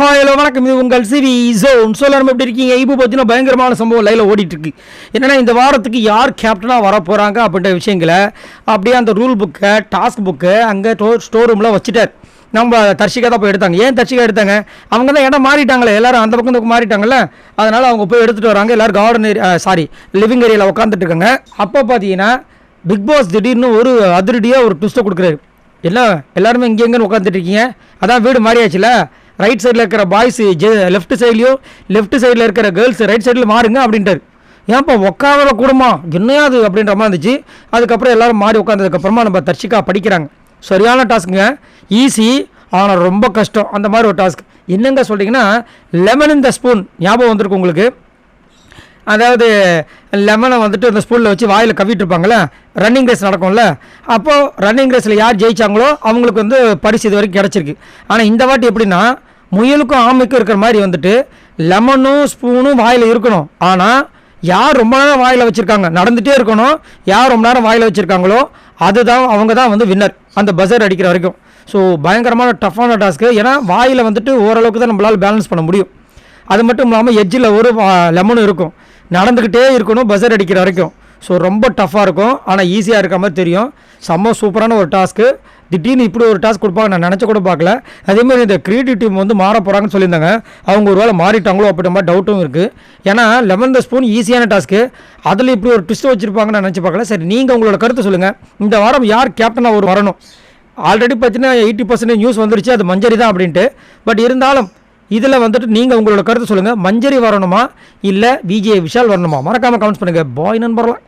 Hi hello வணக்கம். இது உங்கள் சிவி ஜோன் சொல்ல நம்ம எப்படி இருக்கீங்க? இப்போ பார்த்தீங்கன்னா பயங்கரமான சம்பவம் லைவில் ஓடிட்டுருக்கு. என்னென்னா என்னன்னா இந்த வாரத்துக்கு யார் கேப்டனாக வர போகிறாங்க அப்படின்ற விஷயங்களை அப்படியே அந்த ரூல் புக்கை டாஸ்க் புக்கை அங்கே ஸ்டோர் ரூமில் வச்சுட்டார். நம்ம தர்ஷிகா தான் போய் எடுத்தாங்க. ஏன் தர்ஷிகா எடுத்தாங்க? அவங்க தான் இடம் மாறிட்டாங்களே. எல்லாரும் அந்த பக்கம் இந்த பக்கம் மாறிட்டாங்கல்ல. அதனால் அவங்க போய் எடுத்துகிட்டு வராங்க. எல்லோரும் கார்டன் ஏரியா சாரி லிவிங் ஏரியாவில் உட்காந்துட்டு இருக்காங்க. அப்போ பார்த்தீங்கன்னா பிக் பாஸ் திடீர்னு ஒரு அதிரடியாக ஒரு ட்விஸ்ட்டை கொடுக்குறாரு. என்ன? எல்லாருமே இங்கே எங்கேன்னு உட்காந்துட்டு இருக்கீங்க. அதான் வீடு மாறியாச்சுல. ரைட் சைடில் இருக்கிற பாய்ஸ் ஜெ லெஃப்ட் சைட்லையோ லெஃப்ட் சைடில் இருக்கிற கேர்ள்ஸ் ரைட் சைடில் மாறுங்க அப்படின்ட்டாரு. ஏன்ப்பா உட்கார கூடமா? என்னையாது அப்படின்ற மாதிரி இருந்துச்சு. அதுக்கப்புறம் எல்லாரும் மாறி உட்காந்ததுக்கப்புறமா நம்ம தர்ஷிகா படிக்கிறாங்க. சரியான டாஸ்க்குங்க ஈஸி ஆனால் ரொம்ப கஷ்டம். அந்த மாதிரி ஒரு டாஸ்க் என்னங்க சொல்கிறீங்கன்னா லெமன் இந்த ஸ்பூன் ஞாபகம் வந்திருக்கு உங்களுக்கு? அதாவது லெமனை வந்துட்டு அந்த ஸ்பூனில் வச்சு வாயில் கவிட்டுருப்பாங்களே ரன்னிங் ரேஸ் நடக்கும்ல? அப்போது ரன்னிங் ரேஸில் யார் ஜெயித்தாங்களோ அவங்களுக்கு வந்து பரிசு இது வரைக்கும் கிடச்சிருக்கு. ஆனால் இந்த வாட்டி எப்படின்னா முயலுக்கும் ஆமைக்கும் இருக்கிற மாதிரி வந்துட்டு லெமனும் ஸ்பூனும் வாயில் இருக்கணும். ஆனால் யார் ரொம்ப நேரம் வாயில் வச்சுருக்காங்க? நடந்துகிட்டே இருக்கணும். யார் ரொம்ப நேரம் வாயில் வச்சுருக்காங்களோ அதுதான் அவங்க தான் வந்து வின்னர் அந்த பஸர் அடிக்கிற வரைக்கும். ஸோ பயங்கரமான டஃப்பான டாஸ்க்கு ஏன்னா வாயில் வந்துட்டு ஓரளவுக்கு தான் நம்மளால் பேலன்ஸ் பண்ண முடியும். அது மட்டும் இல்லாமல் எட்ஜில் ஒரு லெமனும் இருக்கும். நடந்துக்கிட்டே இருக்கணும் பஸர் அடிக்கிற வரைக்கும். ஸோ ரொம்ப டஃப்பாக இருக்கும். ஆனால் ஈஸியாக இருக்க மாதிரி தெரியும். செம்ம சூப்பரான ஒரு டாஸ்க்கு திடீர்னு இப்படி ஒரு டாஸ்க் கொடுப்பாங்க நான் நினச்ச கூட பார்க்கல. அதேமாதிரி இந்த கிரியேட்டிவ் டீம் வந்து மாற போகிறாங்கன்னு சொல்லியிருந்தாங்க. அவங்க ஒரு வேளை மாறிட்டாங்களோ அப்படின்ற மாதிரி டவுட்டும் இருக்குது ஏன்னா லெமன் த ஸ்பூன் ஈஸியான டாஸ்க்கு அதில் இப்படி ஒரு ட்விஸ்ட் வச்சுருப்பாங்கன்னு நான் நினச்சி பார்க்கல. சரி நீங்கள் உங்களோட கருத்தை சொல்லுங்கள் இந்த வாரம் யார் கேப்டனாக ஒரு வரணும்? ஆல்ரெடி பார்த்தீங்கன்னா எயிட்டி பர்சன்டேஜ் நியூஸ் வந்துருச்சு. அது மஞ்சரி தான் அப்படின்ட்டு. பட் இருந்தாலும் இதில் வந்துட்டு நீங்கள் உங்களோட கருத்து சொல்லுங்கள் மஞ்சரி வரணுமா? இல்லை விஜய் விஷால் வரணுமா? மறக்காமல் கமெண்ட்ஸ் பண்ணுங்கள் பாய் நண்பர்லாம்